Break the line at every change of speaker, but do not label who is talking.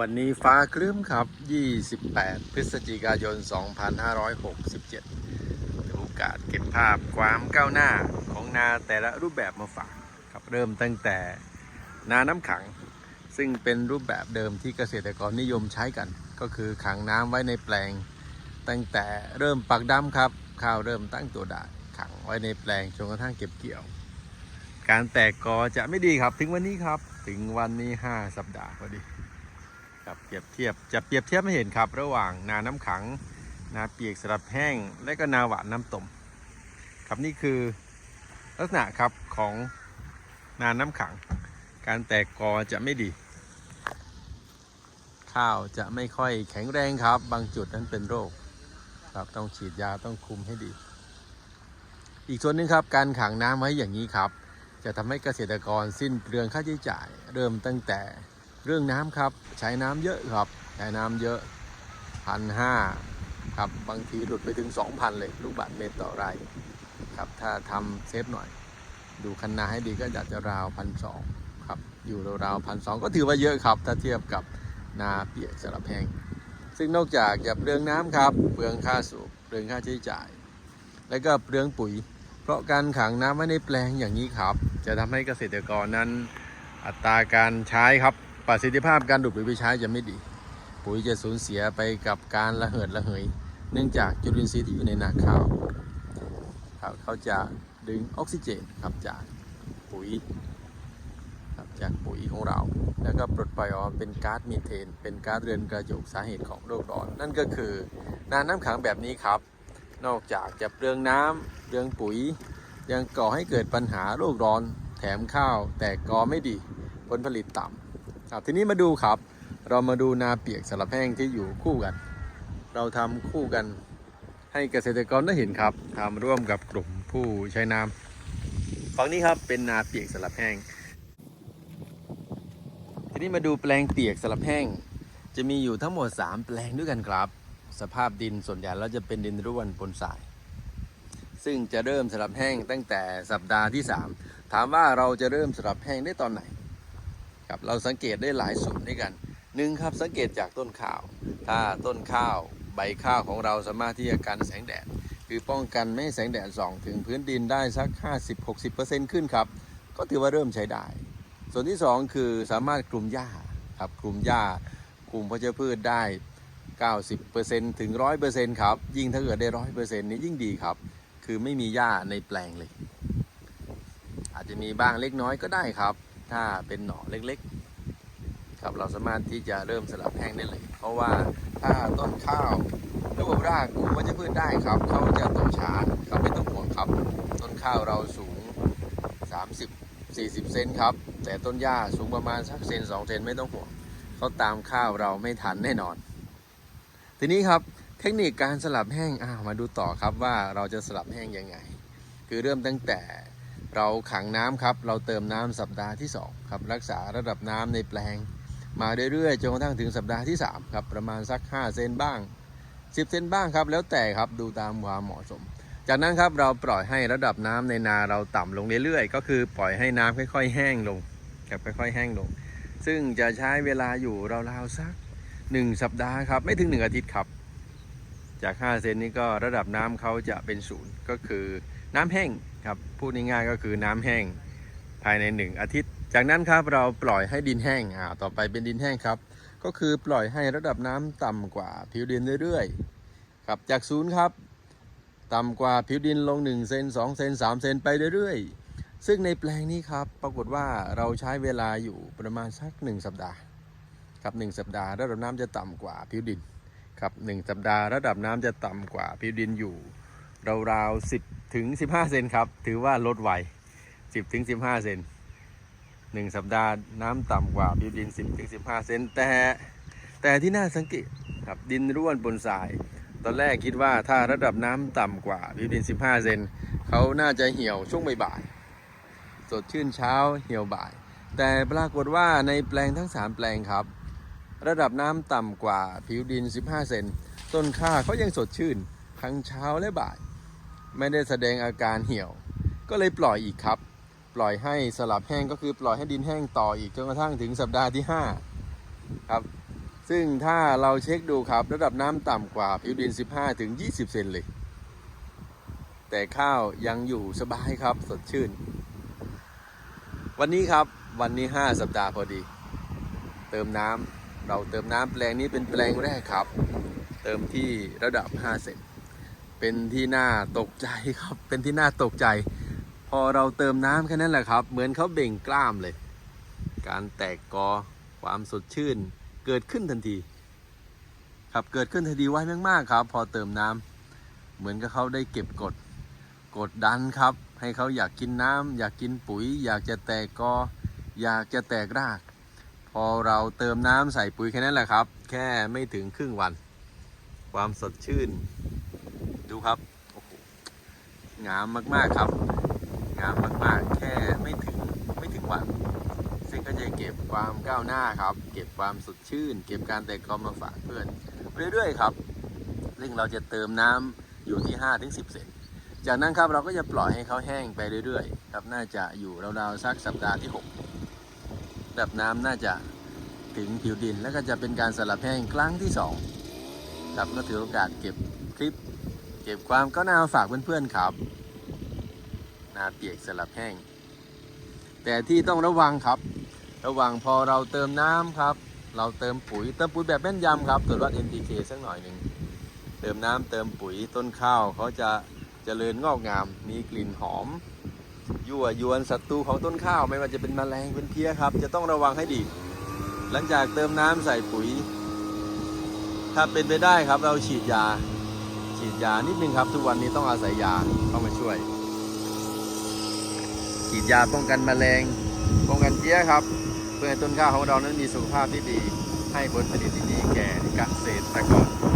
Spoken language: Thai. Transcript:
วันนี้ฟ้าครึ้มครับ 28 พฤศจิกายน 2567ถือโอกาสเก็บภาพความก้าวหน้าของนาแต่ละรูปแบบมาฝากครับเริ่มตั้งแต่นาน้ำขัง ซึ่งเป็นรูปแบบเดิมที่เกษตรกรนิยมใช้กัน ก็คือขังน้ำไว้ในแปลง ตั้งแต่เริ่มปักดำครับ ข้าวเริ่มตั้งตัวได้ขังไว้ในแปลงจนกระทั่งเก็บเกี่ยว การแตกกอจะไม่ดีครับ ถึงวันนี้ครับ ถึงวันนี้ 5 สัปดาห์พอดี ครับเปรียบเทียบจะเปรียบเทียบให้เห็นครับ ระหว่างนาน้ำขัง นาเปียกสลับแห้ง และก็นาหวานน้ำต้มครับนี่คือลักษณะครับของนาน้ำขัง การแตกกอจะไม่ดี ข้าวจะไม่ค่อยแข็งแรงครับ บางจุดนั้นเป็นโรคครับต้องฉีดยาต้องคุมให้ดี อีกส่วนหนึ่งครับการขังน้ำไว้อย่างนี้ครับ จะทำให้เกษตรกรสิ้นเปลืองค่าใช้จ่าย เริ่มตั้งแต่ เรื่องน้ำครับใช้น้ำเยอะครับ ใช้น้ำเยอะพันห้าครับบางทีหลุดไปถึง 2,000 เลย ลูกบาศก์เมตรต่อไร่ครับถ้าทำเซฟหน่อย ดูคันนาให้ดีก็อาจจะราวพันสองครับอยู่ราวพันสองก็ถือว่าเยอะครับ ถ้าเทียบกับนาเปียกสลับแห้งซึ่งนอกจากจะเปลืองน้ำครับ เปลืองค่าสูบเปลืองค่าใช้จ่าย แล้วก็เปลืองปุ๋ย เพราะการขังน้ำไว้ในแปลงอย่างนี้ครับ จะทำให้เกษตรกรนั้นอัตราการใช้ครับ ประสิทธิภาพการดูดปุ๋ยไปใช้จะไม่ดี ปุ๋ยจะสูญเสียไปกับการระเหิดระเหย เนื่องจากจุลินทรีย์ที่อยู่ในนาข้าวครับเขาจะดึงออกซิเจนครับจากปุ๋ยครับจากปุ๋ยของเรา แล้วก็ปลดปล่อยออกเป็นก๊าซมีเทน เป็นก๊าซเรือนกระจกสาเหตุของโลกร้อน นั่นก็คือนาน้ำขังแบบนี้ครับ นอกจากจะเปลืองน้ำเปลืองปุ๋ย ยังก่อให้เกิดปัญหาโรคร้อน แถมข้าวแตกกอไม่ดีผลผลิตต่ำ ครับ ทีนี้มาดูครับ เรามาดูนาเปียกสลับแห้งที่อยู่คู่กัน เราทำคู่กันให้เกษตรกรได้เห็นครับทำร่วมกับกลุ่มผู้ใช้น้ำฝั่งนี้ครับเป็นนาเปียกสลับแห้ง ทีนี้มาดูแปลงเปียกสลับแห้ง จะมีอยู่ทั้งหมด 3 แปลงด้วยกันครับ สภาพดินส่วนใหญ่แล้วจะเป็นดินร่วนปนทรายซึ่งจะเริ่มสลับแห้งตั้งแต่สัปดาห์ที่ 3 ถามว่าเราจะเริ่มสลับแห้งได้ตอนไหน ครับเราสังเกตได้หลายส่วนด้วยกันหนึ่งครับสังเกตจากต้นข้าว ถ้าต้นข้าวใบข้าวของเราสามารถที่จะกันแสงแดด คือป้องกันไม่ให้แสงแดดส่องถึงพื้นดินได้สัก 50-60%ขึ้นครับ ก็ถือว่าเริ่มใช้ได้ ส่วนที่ 2 คือสามารถกลุ่มหญ้าครับกลุ่มหญ้ากลุ่มพัชพืชได้ 90%ถึง 100%ครับ ยิ่งถ้าเกิดได้ 100%นี้ยิ่งดีครับ คือไม่มีหญ้าในแปลงเลย อาจจะมีบ้างเล็กน้อยก็ได้ครับ ถ้าเป็นหน่อเล็กๆ ครับเราสามารถที่จะเริ่มสลับแห้งได้เลย เพราะว่าถ้าต้นข้าวระบบรากกลุ่มวัชพืชได้ครับเขาจะโตช้าเขาไม่ต้องห่วงครับ ต้นข้าวเราสูง 30 40 เซนครับ แต่ต้นหญ้าสูงประมาณสักเซน2เซนไม่ต้องห่วงเขาตามข้าวเราไม่ทันแน่นอน ทีนี้ครับเทคนิคการสลับแห้งอ่ามาดูต่อครับว่าเราจะสลับแห้งยังไง คือเริ่มตั้งแต่ เราขังน้ำครับ เราเติมน้ำสัปดาห์ที่ 2 ครับ รักษาระดับน้ำในแปลง มาเรื่อยๆจนกระทั่งถึงสัปดาห์ที่ 3 ครับ ประมาณสัก 5 เซนบ้าง 10 เซนบ้างครับ แล้วแต่ครับดูตามความเหมาะสม จากนั้นครับเราปล่อยให้ระดับน้ำในนาเราต่ำลงเรื่อยๆ ก็คือปล่อยให้น้ำค่อย ๆ แห้งลงครับค่อย ๆ แห้งลง ซึ่งจะใช้เวลาอยู่ราวๆสัก 1 สัปดาห์ครับไม่ถึง 1 อาทิตย์ครับ จาก 5 เซนนี้ก็ระดับน้ำเขาจะเป็นศูนย์ก็คือน้ำแห้ง ครับพูดง่ายๆก็คือน้ำแห้งภายใน 1 อาทิตย์ จากนั้นครับเราปล่อยให้ดินแห้งอ่าต่อไปเป็นดินแห้งครับ ก็คือปล่อยให้ระดับน้ำต่ำกว่าผิวดินเรื่อยๆครับจากศูนย์ครับ ต่ำกว่าผิวดินลง1เซน2เซน3เซนไปเรื่อยๆ ซึ่งในแปลงนี้ครับปรากฏว่าเราใช้เวลาอยู่ประมาณสัก 1 สัปดาห์ครับ1สัปดาห์ระดับน้ำจะต่ำกว่าผิวดินครับ1สัปดาห์ระดับน้ำจะต่ำกว่าผิวดินอยู่ ราวๆ10ถึง15เซนครับ ถือว่าลดไว10ถึง15เซน1สัปดาห์น้ำต่ำกว่าผิวดิน10ถึง15เซนแต่แต่ที่น่าสังเกตครับดินร่วนบนทราย ตอนแรกคิดว่าถ้าระดับน้ำต่ำกว่าผิวดิน15เซนเขาน่าจะเหี่ยวช่วงบ่ายๆสดชื่นเช้าเหี่ยวบ่าย แต่ปรากฏว่าในแปลงทั้ง3แปลงครับ ระดับน้ำต่ำกว่าผิวดิน 15 เซนต้นข้าเขายังสดชื่น ทั้งเช้าและบ่าย ไม่ได้แสดงอาการเหี่ยว ก็เลยปล่อยอีกครับ ปล่อยให้สลับแห้งก็คือปล่อยให้ดินแห้งต่ออีกจนกระทั่งถึงสัปดาห์ที่ 5 ครับ ซึ่งถ้าเราเช็คดูครับระดับน้ำต่ำกว่าผิวดิน 15ถึง20เซนเลย แต่ข้าวยังอยู่สบายครับสดชื่น วันนี้ครับวันนี้ 5 สัปดาห์พอดี เติมน้ำเราเติมน้ำแปลงนี้เป็นแปลงแรกครับ เติมที่ระดับ 5 เซน เป็นที่น่าตกใจครับ เป็นที่น่าตกใจ พอเราเติมน้ำแค่นั้นแหละครับ เหมือนเขาเบ่งกล้ามเลย การแตกกอความสดชื่นเกิดขึ้นทันที ครับเกิดขึ้นทันทีไวมากๆครับ พอเติมน้ำเหมือนกับเขาได้เก็บกดกดดันครับ ให้เขาอยากกินน้ำอยากกินปุ๋ย อยากจะแตกกอ อยากจะแตกราก พอเราเติมน้ำใส่ปุ๋ยแค่นั้นแหละครับ แค่ไม่ถึงครึ่งวัน ความสดชื่น ดูครับ โอ้โห งามมากๆครับ งามมากๆ แค่ไม่ถึงไม่ถึงวัน ซึ่งก็จะเก็บความก้าวหน้าครับ เก็บความสดชื่น เก็บการแตกกอมาฝากเพื่อนเรื่อยๆครับ ซึ่งเราจะเติมน้ำอยู่ที่5ถึง10เซนจากนั้นครับเราก็จะปล่อยให้เขาแห้งไปเรื่อยๆ ครับ น่าจะอยู่ราวๆสักสัปดาห์ที่6ระดับน้ำน่าจะถึงผิวดิน แล้วก็จะเป็นการสลับแห้งครั้งที่2ครับก็ถือโอกาสเก็บคลิป เก็บความก้าวหน้ามาฝากเพื่อนๆครับ นาเปียกสลับแห้ง แต่ที่ต้องระวังครับ ระวังพอเราเติมน้ำครับ เราเติมปุ๋ยเติมปุ๋ยแบบแม่นยำครับตรวจวัด NPK สักหน่อยหนึ่งเติมน้ำเติมปุ๋ยต้นข้าวเขาจะเจริญงอกงาม มีกลิ่นหอม ยั่วยวนศัตรูของต้นข้าวไม่ว่าจะเป็นแมลงเป็นเพี้ยครับ จะต้องระวังให้ดี หลังจากเติมน้ำใส่ปุ๋ย ถ้าเป็นไปได้ครับเราฉีดยา ฉีดยานิดนึงครับ ทุกวันนี้ต้องอาศัยยาเข้ามาช่วย ฉีดยาป้องกันแมลงป้องกันเพี้ยครับ เพื่อให้ต้นข้าวของเรานั้นมีสุขภาพที่ดี ให้ผลผลิตที่ดีแก่เกษตรกร